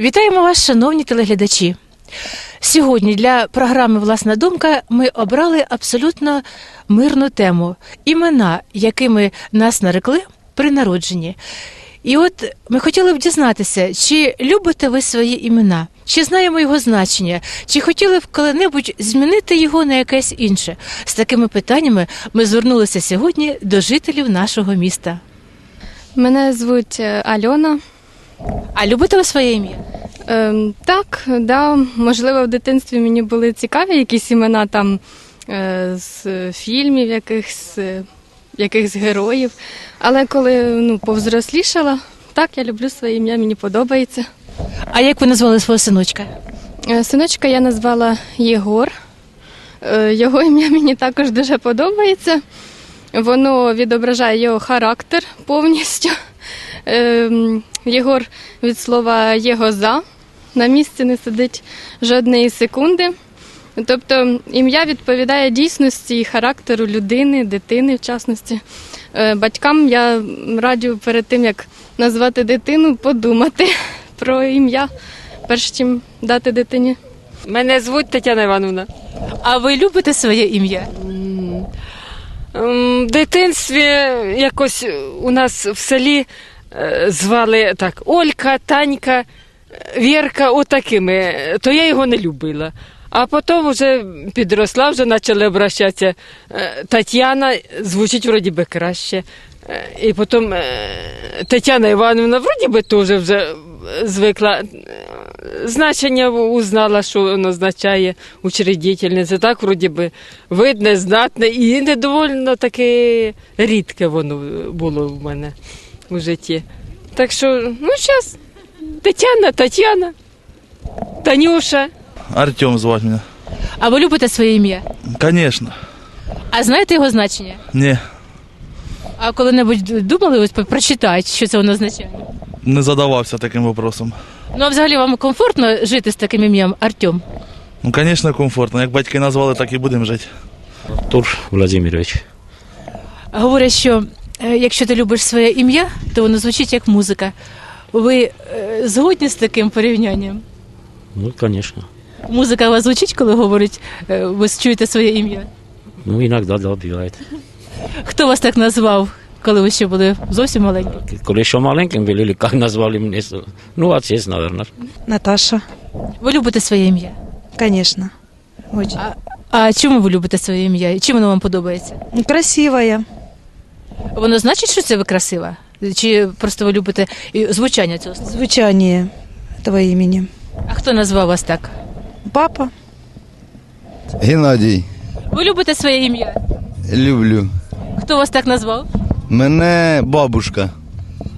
Вітаємо вас, шановні телеглядачі. Сьогодні для програми Власна думка ми обрали абсолютно мирну тему імена, якими нас нарекли при народженні. І от ми хотіли б дізнатися, чи любите ви свої імена, чи знаємо його значення, чи хотіли б коли-небудь змінити його на якесь інше. З такими питаннями ми звернулися сьогодні до жителів нашого міста. Мене звуть е, Альона. А любите ви своє ім'я? Ем, так, да, можливо, в дитинстві мені були цікаві якісь імена там е, з фільмів, якихось, е, якихось героїв. Але коли ну, повзрослішала, так, я люблю своє ім'я, мені подобається. А як ви назвали свого синочка? Е, Синочка я назвала Єгор. Е, Його ім'я мені також дуже подобається. Воно відображає його характер повністю. Ем, Єгор від слова єгоза на місці не сидить жодної секунди. Тобто ім'я відповідає дійсності і характеру людини, дитини, в частності. Е, Батькам я раджу перед тим, як назвати дитину, подумати про ім'я, перш чим дати дитині. Мене звуть Тетяна Івановна. А ви любите своє ім'я? В дитинстві якось у нас в селі звали так Олька, Танька, Вірка, отакими. То я його не любила. А потім вже підросла, вже почали обращатися. Е, Тетяна звучить вроді би краще. Е, І потім е, Тетяна Івановна вроді би теж вже звикла. Е, Значення узнала, що воно означає учредительниця. Так, вроді би, видне, знатне і недовольно таке рідке воно було в мене у житті. Так що, ну, зараз Тетяна, Тетяна, Танюша. Артем звать меня. А ви любите своє ім'я? Конечно. А знаєте його значення? Не, А коли-небудь думали ось прочитати, що це воно означає? не задавався таким вопросом. Ну а взагалі вам комфортно жити з таким ім'ям Артем? Ну, конечно, комфортно. Як батьки назвали, так і будемо жити. Тур Владимирович. Говорять, що якщо ти любиш своє ім'я, то воно звучить як музика. Ви е, згодні з таким порівнянням? Ну, конечно. Музика у вас звучить, коли говорить, е, ви чуєте своє ім'я? Ну, иногда, да, бывает. Хто вас так назвав, коли ви ще були зовсім маленькі? Коли еще маленьким были, или как назвали мне? Ну, отец, наверное. Наташа, Ви любите своє ім'я? конечно. Очень. А, а чому ви любите своє ім'я? І Чим воно вам подобається? Красивая. Воно значить, що це ви красива? Чи просто ви любите і звучання цього? слова? Звучание этого имени. А хто назвав вас так? Папа. Геннадій, Ви любите своє ім'я? люблю. Хто вас так назвав? Мене бабушка.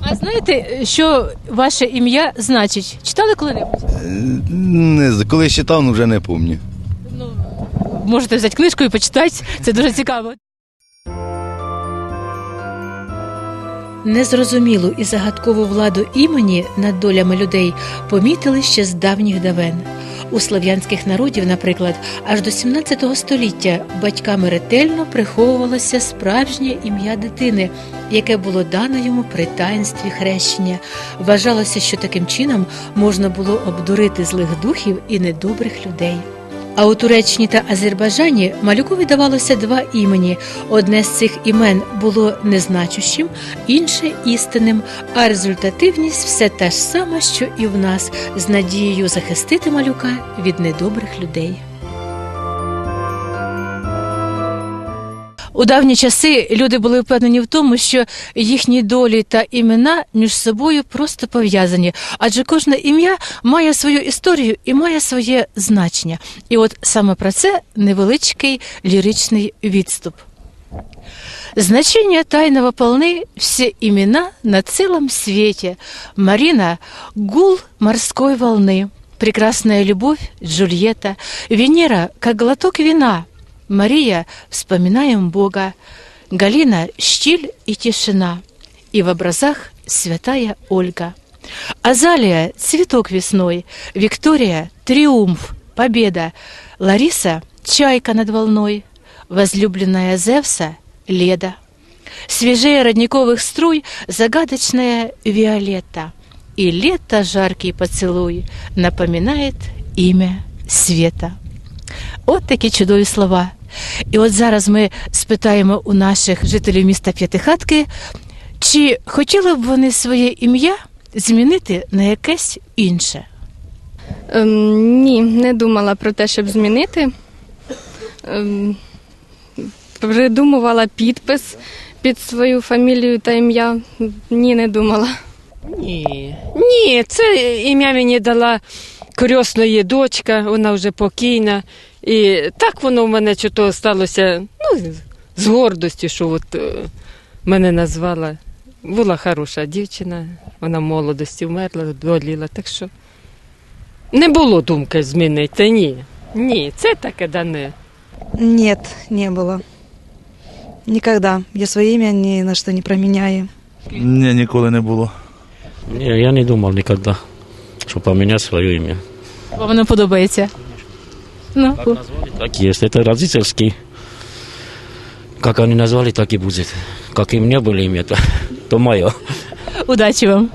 А знаєте, що ваше ім'я значить? Читали коли-небудь? Не з- коли читав, ну вже не пам'ятаю. Ну, можете взяти книжку і почитати, це дуже цікаво. Незрозумілу і загадкову владу імені над долями людей помітили ще з давніх давен. У слов'янських народів, наприклад, аж до 17 століття батьками ретельно приховувалося справжнє ім'я дитини, яке було дано йому при таїнстві хрещення. Вважалося, що таким чином можна було обдурити злих духів і недобрих людей. А у Туреччині та Азербайджані малюку віддавалося два імені. Одне з цих імен було незначущим, інше істинним, а результативність все та ж сама, що і в нас, з надією захистити малюка від недобрих людей. У давні часи люди були впевнені в тому, що їхні долі та імена між собою просто пов'язані, адже кожне ім'я має свою історію і має своє значення. І от саме про це невеличкий ліричний відступ. Значение тайного полны все имена на целом свете. Марина – гул морской волны. Прекрасная любовь – Джульетта. Венера – как глоток вина. Мария – вспоминаем Бога. Галина – щель и тишина. И в образах святая Ольга. Азалия – цветок весной. Виктория – триумф, победа. Лариса – чайка над волной. Возлюбленная Зевса – Леда. Свежее родниковых струй загадочная Виолетта. и лето жаркий поцелуй напоминает ім'я світа. От такі чудові слова. І от зараз ми спитаємо у наших жителів міста П'ятихатки, чи хотіли б вони своє ім'я змінити на якесь інше. Ем, ні, не думала про те, щоб змінити. Ем, придумувала підпис під свою фамілію та ім'я. Ні, не думала. Ні, ні, це ім'я мені дала крісної дочка, вона вже покійна. І так воно в мене чого сталося ну, з гордості, що от е, мене назвала. Була хороша дівчина, вона в молодості вмерла, доліла. Так що не було думки змінити. Ні. Ні, це таке дане. Нет, не было. Никогда. Я свое имя ни на что не променяю. Ні, ніколи не було. Не, я не думал никогда, что поменять своє ім'я. Вам воно подобається. Ну, Как назвали, так и есть. Это родительский. Как они назвали, так и будет. Как и мне были имя, то, то мое. удачі вам.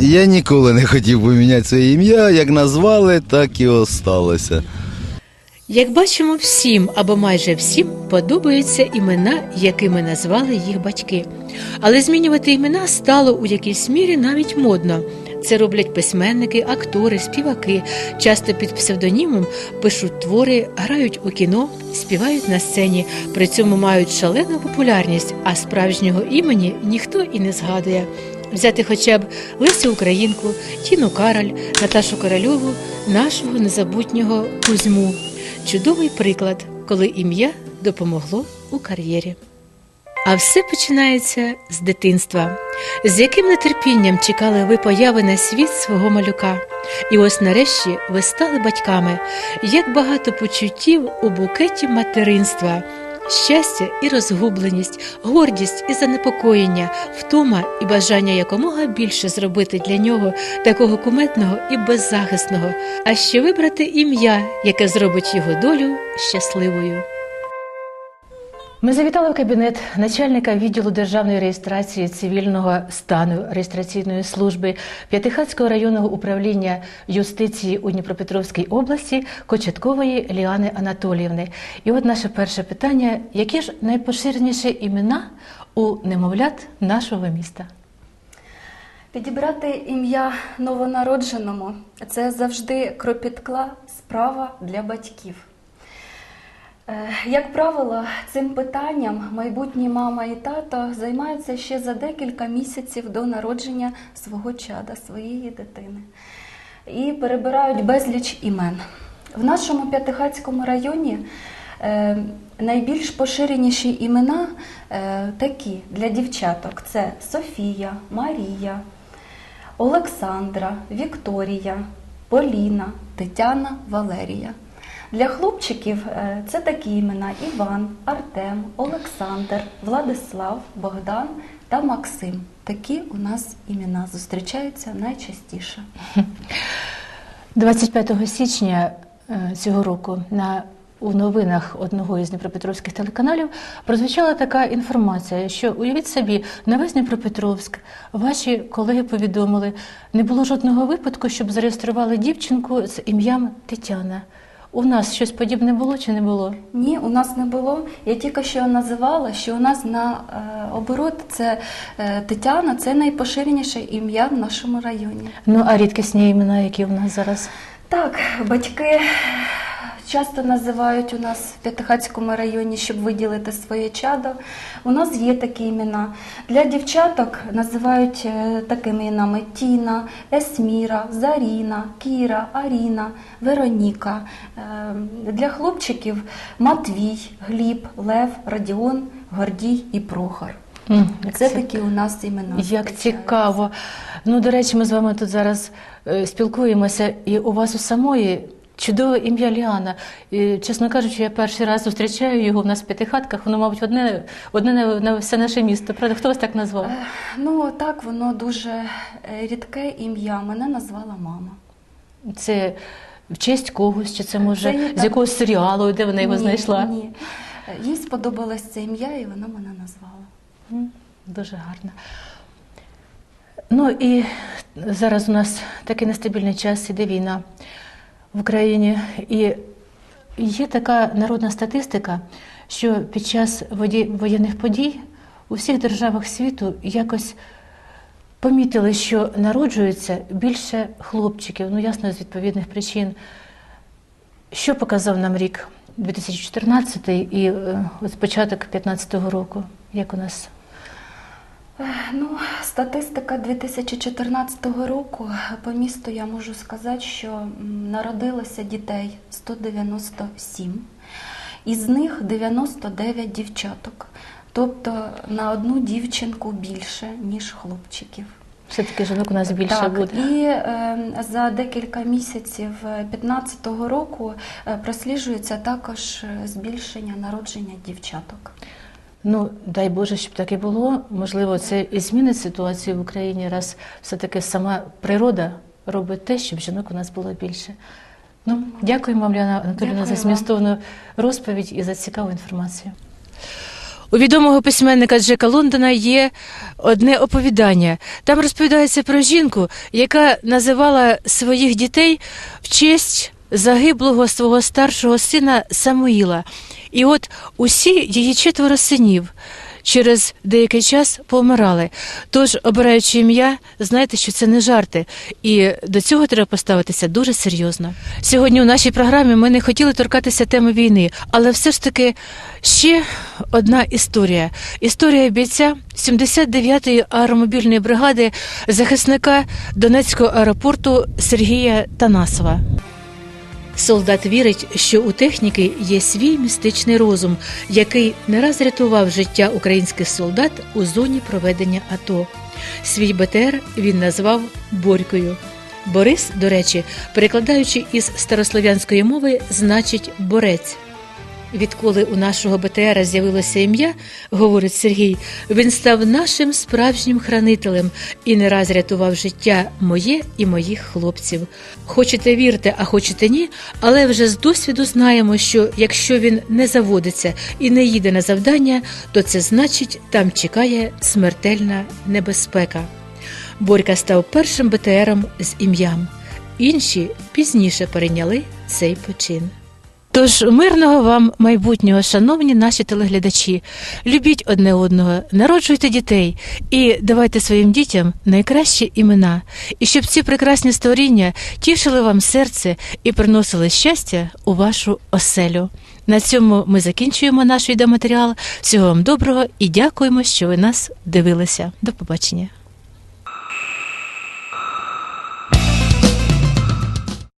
Я ніколи не хотів поміняти своє ім'я, як назвали, так і осталося. Як бачимо, всім або майже всім подобаються імена, якими назвали їх батьки. Але змінювати імена стало у якійсь мірі навіть модно. Це роблять письменники, актори, співаки. Часто під псевдонімом пишуть твори, грають у кіно, співають на сцені. При цьому мають шалену популярність, а справжнього імені ніхто і не згадує. Взяти хоча б Лесю Українку, Тіну Кароль, Наташу Корольову, нашого незабутнього Кузьму. Чудовий приклад, коли ім'я допомогло у кар'єрі. А все починається з дитинства. З яким нетерпінням чекали ви появи на світ свого малюка? І ось нарешті ви стали батьками. Як багато почуттів у букеті материнства, щастя і розгубленість, гордість і занепокоєння, втома і бажання якомога більше зробити для нього такого куметного і беззахисного, а ще вибрати ім'я, яке зробить його долю щасливою. Ми завітали в кабінет начальника відділу державної реєстрації цивільного стану реєстраційної служби П'ятихатського районного управління юстиції у Дніпропетровській області Кочеткової Ліани Анатоліївни. І от наше перше питання: які ж найпоширеніші імена у немовлят нашого міста? Підібрати ім'я новонародженому це завжди кропітка справа для батьків. Е, Як правило, цим питанням майбутні мама і тато займаються ще за декілька місяців до народження свого чада, своєї дитини. І перебирають безліч імен. В нашому П'ятихатському районі е, найбільш поширеніші імена е, такі для дівчаток: це Софія, Марія, Олександра, Вікторія, Поліна, Тетяна, Валерія. Для хлопчиків е, це такі імена: Іван, Артем, Олександр, Владислав, Богдан та Максим. Такі у нас імена зустрічаються найчастіше. 25 січня е, цього року на у новинах одного із дніпропетровських телеканалів прозвучала така інформація, що уявіть собі, на весь Дніпропетровськ ваші колеги повідомили, не було жодного випадку, щоб зареєстрували дівчинку з ім'ям Тетяна. У нас щось подібне було чи не було? Ні, у нас не було. Я тільки що називала, що у нас на е, оборот це е, Тетяна, це найпоширеніше ім'я в нашому районі. Ну а рідкісні імена, які в нас зараз? Так, батьки часто називають у нас в П'ятихатському районі, щоб виділити своє чадо. У нас є такі імена. Для дівчаток називають е, такими іменами Тіна, Есміра, Заріна, Кіра, Аріна, Вероніка. Е, Для хлопчиків Матвій, Гліб, Лев, Радіон, Гордій і Прохор. Це такі у нас імена. Як цікаво. Ну, до речі, ми з вами тут зараз е, спілкуємося, і у вас у самої чудове ім'я Ліана. І, чесно кажучи, я перший раз зустрічаю його в нас в п'ятихатках. Воно, мабуть, одне, одне на, на все наше місто. Правда, хто вас так назвав? Е, Ну так, воно дуже е, рідке ім'я. Мене назвала мама. Це в честь когось, чи це може Це з так. якогось серіалу, де вона його Ні, знайшла? Ні. Їй сподобалось це ім'я, і вона мене назвала. М, Дуже гарно. Ну і зараз у нас такий нестабільний час, іде війна в Україні. І є така народна статистика, що під час воєнних подій у всіх державах світу якось помітили, що народжується більше хлопчиків, ну ясно, з відповідних причин. Що показав нам рік 2014 і е, от початок 2015 року? Як у нас? Ну, статистика 2014 року по місту я можу сказати, що народилося дітей 197, із них 99 дівчаток. Тобто на одну дівчинку більше, ніж хлопчиків. Все-таки жінок у нас більше так, буде. І е, за декілька місяців 2015 року е, просліджується також е, збільшення народження дівчаток. Ну, дай Боже, щоб так і було. Можливо, це і змінить ситуацію в Україні, раз все-таки сама природа робить те, щоб жінок у нас було більше. Ну, дякуємо вам, Ліана Анатолійовна, за змістовну розповідь і за цікаву інформацію. У відомого письменника Джека Лондона є одне оповідання. Там розповідається про жінку, яка називала своїх дітей в честь загиблого свого старшого сина Самуїла. І от усі її четверо синів через деякий час помирали. Тож, обираючи ім'я, знайте, що це не жарти, і до цього треба поставитися дуже серйозно. Сьогодні у нашій програмі ми не хотіли торкатися теми війни, але все ж таки ще одна історія. Історія бійця 79-ї аеромобільної бригади захисника Донецького аеропорту Сергія Танасова. Солдат вірить, що у техніки є свій містичний розум, який не раз рятував життя українських солдат у зоні проведення АТО. Свій БТР він назвав Борькою. Борис, до речі, перекладаючи із старослов'янської мови, значить борець. Відколи у нашого БТРа з'явилося ім'я, говорить Сергій, він став нашим справжнім хранителем і не раз рятував життя моє і моїх хлопців. Хочете вірте, а хочете ні, але вже з досвіду знаємо, що якщо він не заводиться і не їде на завдання, то це значить, там чекає смертельна небезпека. Борька став першим БТРом з ім'ям. Інші пізніше перейняли цей почин. Тож мирного вам майбутнього, шановні наші телеглядачі. Любіть одне одного, народжуйте дітей і давайте своїм дітям найкращі імена, і щоб ці прекрасні створіння тішили вам серце і приносили щастя у вашу оселю. На цьому ми закінчуємо наш відеоматеріал. Всього вам доброго і дякуємо, що ви нас дивилися. До побачення.